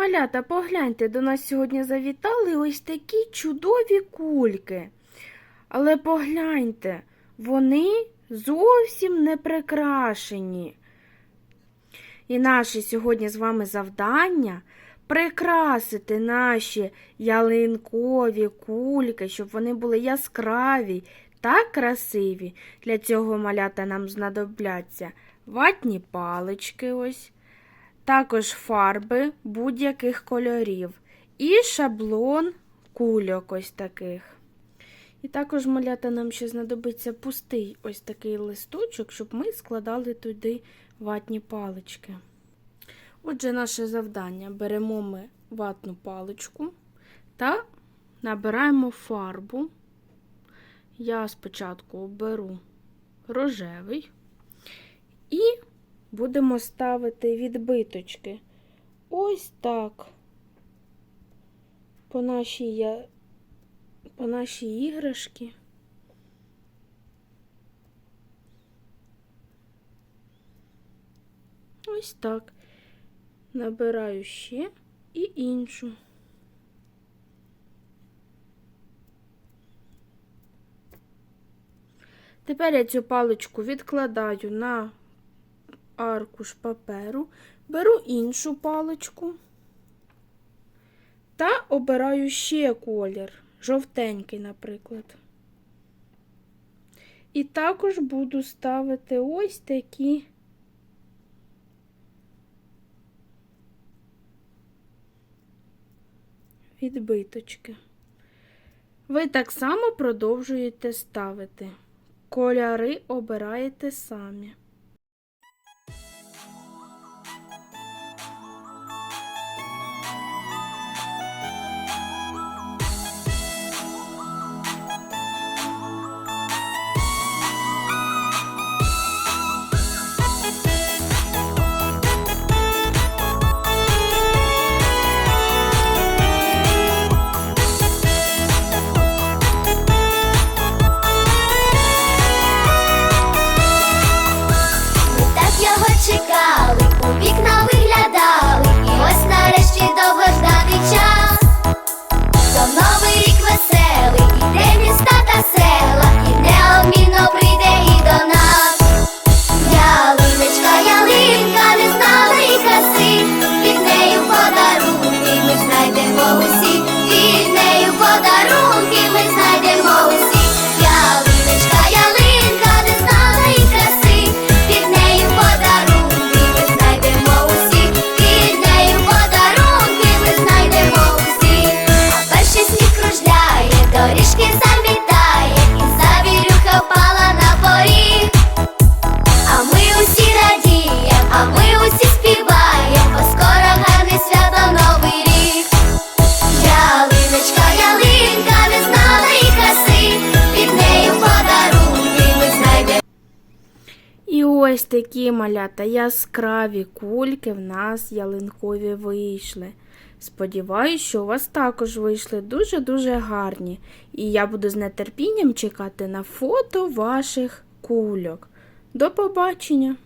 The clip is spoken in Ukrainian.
Малята, погляньте, до нас сьогодні завітали ось такі чудові кульки. Але погляньте, вони зовсім не прикрашені. І наше сьогодні з вами завдання прикрасити наші ялинкові кульки, щоб вони були яскраві та красиві. Для цього малята нам знадобляться ватні палички ось, також фарби будь-яких кольорів і шаблон кульок ось таких. І також малята нам ще знадобиться пустий ось такий листочок, щоб ми складали туди ватні палички. Отже, наше завдання беремо ми ватну паличку та набираємо фарбу. Я спочатку беру рожевий і будемо ставити відбиточки. Ось так. По нашій, я- по нашій іграшці. Ось так. Набираю ще і іншу. Тепер я цю паличку відкладаю на аркуш паперу, беру іншу паличку та обираю ще колір, жовтенький, наприклад. І також буду ставити ось такі відбиточки. Ви так само продовжуєте ставити. Кольори обираєте самі. Ось такі малята яскраві кульки в нас ялинкові вийшли. Сподіваюсь, що у вас також вийшли дуже-дуже гарні. І я буду з нетерпінням чекати на фото ваших кульок. До побачення!